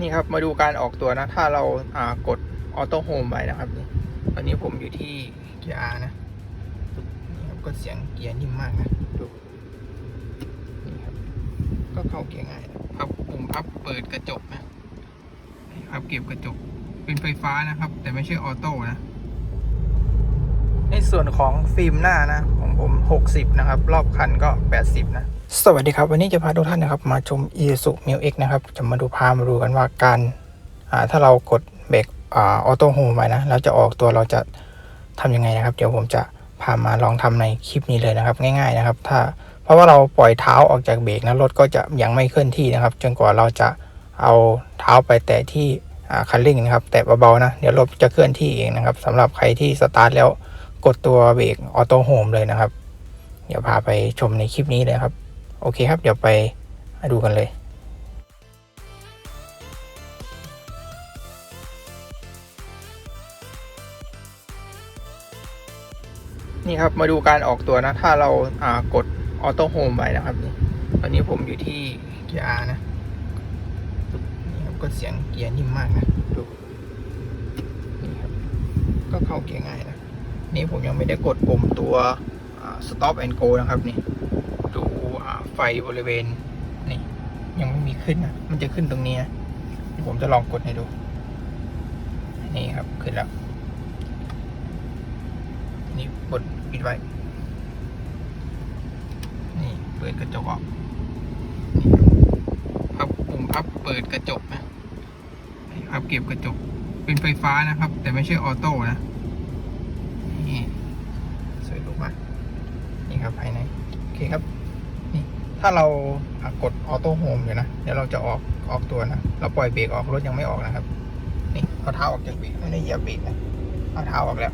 นี่ครับมาดูการออกตัวนะ ถ้าเราอ่ากดออโต้โฮมไปนะครับนี่ตอนนี้ผมอยู่ที่เกียร์ R นะนี่ครับก็เสียงเกียร์นิ่มมากนะดูนี่ครับก็เข้าเกียร์ง่ายพับปุ่มพับเปิดกระจกนะนี่พับเก็บกระจกเป็นไฟฟ้านะครับ แต่ไม่ใช่ออโต้นะ ในส่วนของฟิล์มหน้านะของผม 60 นะครับ รอบคันก็ 80 นะ สวัสดีครับ วันนี้จะพาทุกท่านนะครับ มาชม i s u m i l X นะครับ จะมาดูพามาดูกันว่าการถ้าเรากดเบรกออโต้โฮมไปนะแล้วจะออกตัวเราจะทำยังไงนะครับ เดี๋ยวผมจะพามาลองทำในคลิปนี้เลยนะครับ ง่าย ๆนะครับ ถ้าเพราะว่าเราปล่อยเท้าออกจากเบรกนะรถก็จะยังไม่เคลื่อนที่นะครับ จนกว่าเราจะเอาเท้าไปแตะที่คันเร่งนะครับ แตะเบาๆนะ เดี๋ยวรถจะเคลื่อนที่เองนะครับสำหรับใครที่สตาร์ทแล้ว กดตัวเบรกออโต้โฮมเลยนะครับ เดี๋ยวพาไปชมในคลิปนี้เลยครับ โอเคครับ เดี๋ยวไปดูกันเลยนี่ครับ มาดูการออกตัวนะ ถ้าเราอ่ากดออโต้โฮมไปนะครับนี่ตอนนี้ผมอยู่ที่เกียร์ R นะนี่ครับก็เสียงเกียร์นิ่มมากนะ ดู นี่ครับ ก็เข้าเกียร์ง่ายนะ นี่ผมยังไม่ได้กดปุ่มตัว stop and go นะครับนี่ดูไฟบริเวณนี่ยังไม่มีขึ้นนะมันจะขึ้นตรงนี้นะผมจะลองกดให้ดู นี่ครับขึ้นแล้ว นี่กดปิดไว้ นี่เปิดกระจกออกพับปุ่มพับเปิดกระจกนะพับเก็บกระจกเป็นไฟฟ้านะครับ แต่ไม่ใช่ออโต้นะ นี่สวยรูปมาก ครับภายในโอเคครับนี่ถ้าเรากดออโต้โฮมอยู่นะเดี๋ยวเราจะออกออกตัวนะเราปล่อยเบรกออกรถยังไม่ออกนะครับ นี่เอาเท้าออกจากเบรกไม่ได้เหยียบเบรกนะเอาเท้าออกแล้ว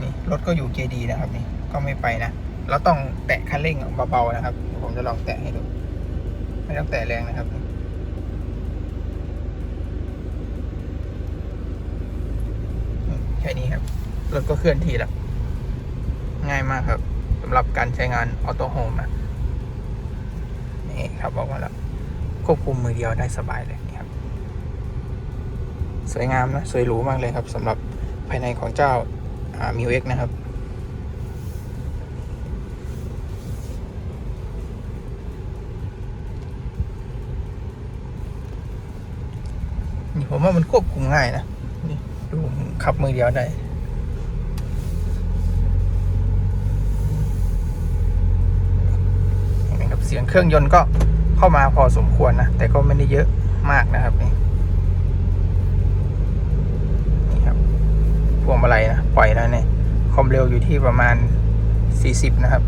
นี่รถก็อยู่เกียร์ดีนะครับนี่ก็ไม่ไปนะเราต้องแตะคันเร่งเบาๆนะครับเดี๋ยวผมจะลองแตะให้ดูไม่ต้องแตะแรงนะครับแค่นี้ครับรถก็เคลื่อนที่แล้วง่ายมากครับำหรับการใช้งานออโต้โฮมนะนี่ครับบอกมาแล้วควบคุมมือเดียวได้สบายเลยนี่ครับ สวยงามนะสวยหรูมากเลยครับสำหรับภายในของเจ้ามิวเอ็กนะครับนี่ผมว่ามันควบคุมง่ายนะ นี่ดูขับมือเดียวได้ นะครับ เครื่องยนต์ก็เข้ามาพอสมควรนะ แต่ก็ไม่ได้เยอะมากนะครับนี่นี่ครับพวงมาลัยนะปล่อยแล้วเนี่ยความเร็วอยู่ที่ประมาณ 40 นะครับ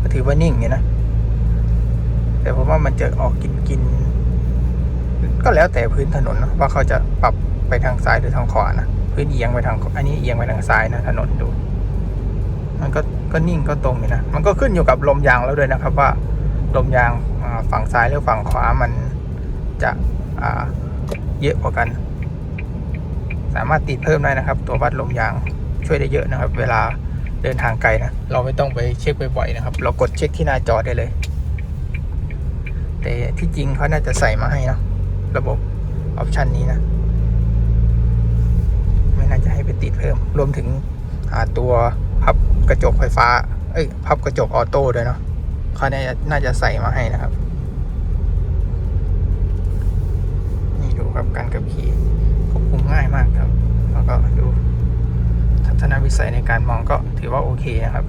ก็ถือว่านิ่งอยู่นะ แต่ผมว่ามันจะออกกินกินก็แล้วแต่พื้นถนนนะว่าเขาจะปรับไปทางซ้ายหรือทางขวานะพื้นเอียงไปทางอันนี้เอียงไปทางซ้ายนะถนนดู มันก็ก็นิ่งก็ตรงอยู่นะมันก็ขึ้นอยู่กับลมยางแล้วด้วยนะครับว่า ลมยางฝั่งซ้ายหรือฝั่งขวามันจะเยอะกว่ากัน สามารถติดเพิ่มได้นะครับ ตัววัดลมยางช่วยได้เยอะนะครับ เวลาเดินทางไกลนะ เราไม่ต้องไปเช็คบ่อยๆนะครับ เรากดเช็คที่หน้าจอได้เลย แต่ที่จริงเขาน่าจะใส่มาให้นะระบบออปชันนี้นะ ไม่น่าจะให้ไปติดเพิ่ม รวมถึงตัวพับกระจกไฟฟ้า เอ้ย พับกระจกออโต้ด้วยเนาะ เขาน่าจะน่าจะใส่มาให้นะครับ นี่ดูครับการขับขี่ควบคุมง่ายมากครับ แล้วก็ดูทัศนวิสัยในการมองก็ถือว่าโอเคนะครับ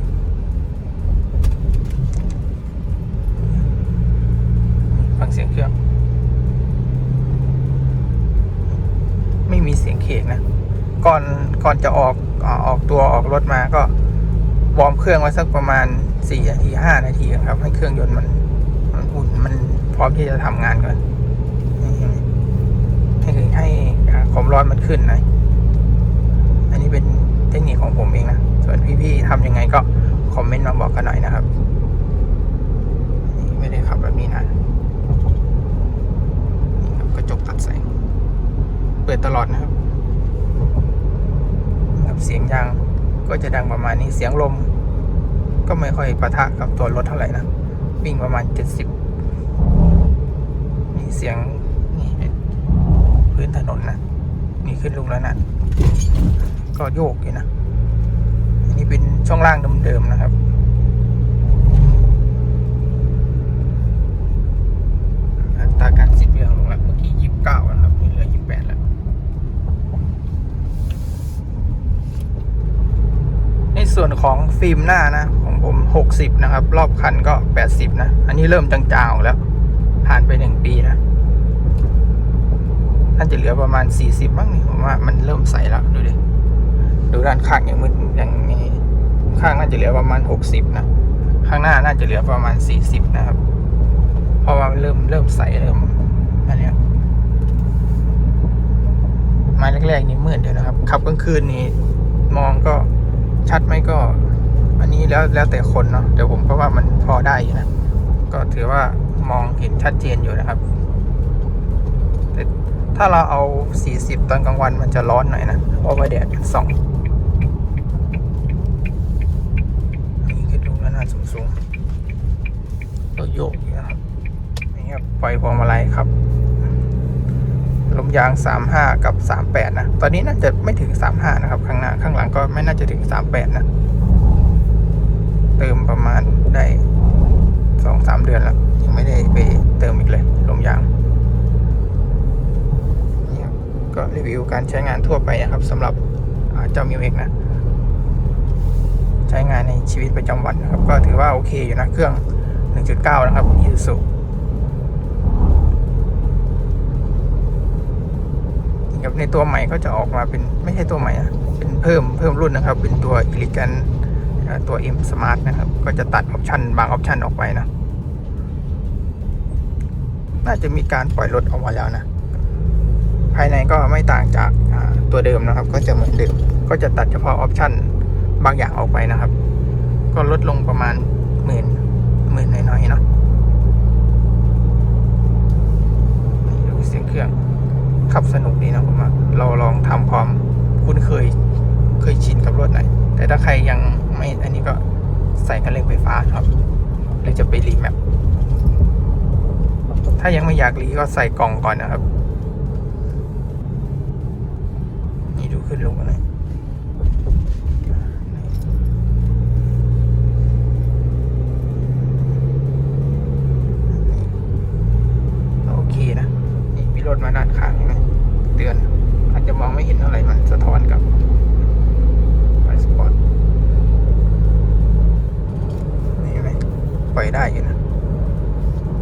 ฟังเสียงเครื่อง ไม่มีเสียงเคกนะ ก่อนก่อนจะออกอ่าออกตัวออกรถมาก็วอร์มเครื่องไว้สักประมาณ 4นาที5นาทีครับ ให้เครื่องยนต์มัน มันอุ่นมันพร้อมที่จะทำงานก่อนให้ให้ความร้อนมันขึ้นหนะ อันนี้เป็นเทคนิคของผมเองนะ ส่วนพี่ๆทำยังไงก็คอมเมนต์มาบอกกันหน่อยนะครับนี่ไม่ได้ขับแบบนี้นะนี่ครับกระจกตัดแสงเปิดตลอดนะครับครับเสียงยางก็จะดังประมาณนี้เสียงลม ก็ไม่ค่อยปะทะกับตัวรถเท่าไหร่นะ วิ่งประมาณเจ็ดสิบนี่เสียง นี่พื้นถนนนะ นี่ขึ้นลงแล้วนะ ก็โยกอยู่นะ อันนี้เป็นช่องล่างเดิมๆนะครับอัตราการสิ้นเปลืองลงแล้วเมื่อกี้ยี่สิบเก้านะครับนี่เหลือยี่สิบแปดแล้ว ในส่วนของฟิล์มหน้านะ 60 นะครับ รอบคันก็ 80 นะ อันนี้เริ่มจางๆแล้ว ผ่านไป 1 ปีนะน่าจะเหลือประมาณ 40บ้างนี่ผมว่ามันเริ่มใสแล้ว ดูดิ ดูด้านข้างอย่างมืดอย่างนี้ข้างน่าจะเหลือประมาณ 60 นะ ข้างหน้าน่าจะเหลือประมาณ 40 นะครับ เพราะว่ามันเริ่มเริ่มใสเริ่มอันนี้มาแรกๆนี่มืดเดียวนะครับขับกลางคืนนี่มองก็ชัดไหมก็ อันนี้แล้วแล้วแต่คนเนาะแต่ผมก็ว่ามันพอได้อยู่นะ ก็ถือว่ามองเห็นชัดเจนอยู่นะครับแต่ถ้าเราเอา 40 ตอนกลางวันมันจะร้อนหน่อยนะเพราะว่าแดดส่องนี่ขึ้นลงแล้วหน้าสูงๆเราโยกนะครับนี่ครับปล่อยพวงมาลัยครับลมยาง 35 กับ 38 นะ ตอนนี้น่าจะไม่ถึง 35 นะครับ ข้างหน้า ข้างหลังก็ไม่น่าจะถึง 38 นะ เติมประมาณได้2-3เดือนแล้ว ยังไม่ได้ไปเติมอีกเลยลมยางนี่ครับก็รีวิวการใช้งานทั่วไปนะครับสำหรับเจ้ามิวเอกนะ ใช้งานในชีวิตประจำวันนะครับ ก็ถือว่าโอเคอยู่นะเครื่อง 1.9 นะครับ Isuzu ครับในตัวใหม่ก็จะออกมาเป็นไม่ใช่ตัวใหม่นะเป็นเพิ่มเพิ่มรุ่นนะครับ เป็นตัวอิลิกัน ตัว M Smart นะครับ ก็จะตัดออปชันบางออปชันออกไปนะ น่าจะมีการปล่อยรถออกมาแล้วนะ ภายในก็ไม่ต่างจากตัวเดิมนะครับ ก็จะเหมือนเดิม ก็จะตัดเฉพาะออปชันบางอย่างออกไปนะครับ ก็ลดลงประมาณหมื่นหมื่นน้อยๆเนาะนี่ดูเสียงเครื่องขับสนุกดีนะผมว่าเราลองทำความคุ้นเคยเคยชินกับรถหน่อยแต่ถ้าใครยัง ไม่ อันนี้ก็ใส่คันเร่งไฟฟ้าครับหรือจะไปรีแมปถ้ายังไม่อยากรีก็ใส่กล่องก่อนนะครับ นี่ดูขึ้นลงมาหน่อยโอเคนะ นี่มีรถมาด้านข้างเห็นไหมเตือน อาจจะมองไม่เห็นเท่าไรมันสะท้อนกับไฟสปอร์ตนี่เห็นไหม ปล่อยได้อยู่นะ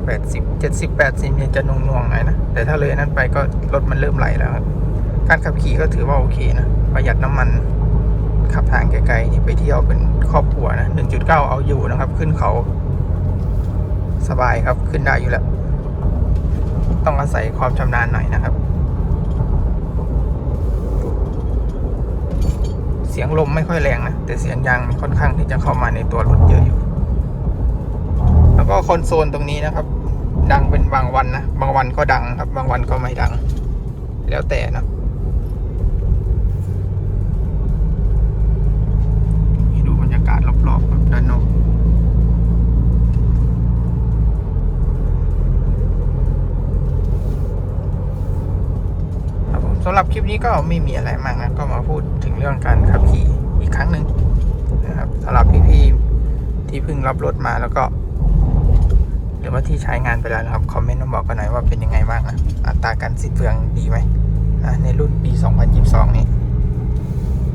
แปดสิบเจ็ดสิบแปดสิบเนี่ยจะนงนวงๆหน่อยนะ แต่ถ้าเลยนั้นไปก็รถมันเริ่มไหลแล้วครับการขับขี่ก็ถือว่าโอเคนะ ประหยัดน้ำมันขับทางไกลๆนี่ไปเที่ยวเป็นครอบครัวนะหนึ่งจุดเก้าเอาอยู่นะครับ ขึ้นเขา สบายครับขึ้นได้อยู่แล้ว ต้องอาศัยความชำนาญหน่อยนะครับ เสียงลมไม่ค่อยแรงนะ แต่เสียงยางค่อนข้างที่จะเข้ามาในตัวรถเยอะอยู่ แล้วก็คอนโซลตรงนี้นะครับ ดังเป็นบางวันนะ บางวันก็ดังครับ บางวันก็ไม่ดัง แล้วแต่นะดูบรรยากาศรอบๆครับด้านนอกครับผมสำหรับคลิปนี้ก็ไม่มีอะไรมากนะก็มาพูดถึงเรื่องการขับขี่อีกครั้งหนึ่งนะครับสำหรับพี่ๆที่เพิ่งรับรถมาแล้วก็ รือว่าที่ใช้งานไปแล้วนะครับ คอมเมนต์มาบอกกันหน่อยว่าเป็นยังไงบ้างนะอัตราการสิ้นเปลืองดีไหมในรุ่นปี 2022 นี้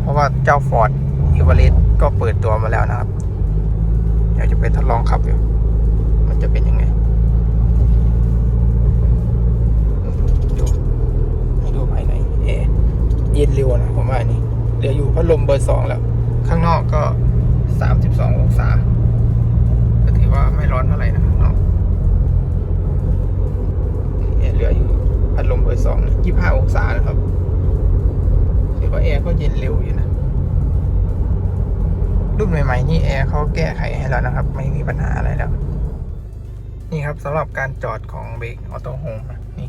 เพราะว่าเจ้า Ford e v e r e s t ก็เปิดตัวมาแล้วนะครับ เดี๋ยวจะไปทดลองขับอยู่ มันจะเป็นยังไงดูให้ดูภายในแอเย็นเร็วนะผมว่านนี้เหลืออยู่พัดลมเบอร์สองแล้ว ข้างนอกก็สามสิบสององศาก็ถือว่าไม่ร้อนเท่าไหร่นะ เหลืออยู่พัดลมเบอร์สองยี่ห้าองศานะครับถือว่าแอร์ก็เย็นเร็วอยู่นะ รุ่นใหม่ ๆ นี่แอร์เขาแก้ไขให้แล้วนะครับ ไม่มีปัญหาอะไรแล้ว นี่ครับสำหรับการจอดของเบรกออโต้โฮมนะนี่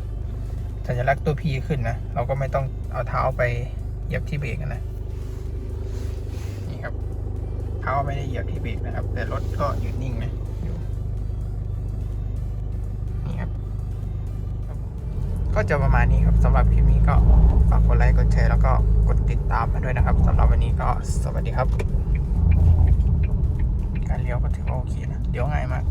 สัญลักษณ์ตัว P ขึ้นนะ เราก็ไม่ต้องเอาเท้าไปเหยียบที่เบรกนะ นี่ครับ เท้าไม่ได้เหยียบที่เบรกนะครับ แต่รถก็หยุดนิ่งนะ ก็จะประมาณนี้ครับสำหรับคลิปนี้ก็ฝากกดไลค์กดแชร์แล้วก็กดติดตามมาด้วยนะครับสำหรับวันนี้ก็สวัสดีครับ การเลี้ยวก็ถือว่าโอเคนะเดี๋ยวง่ายมาก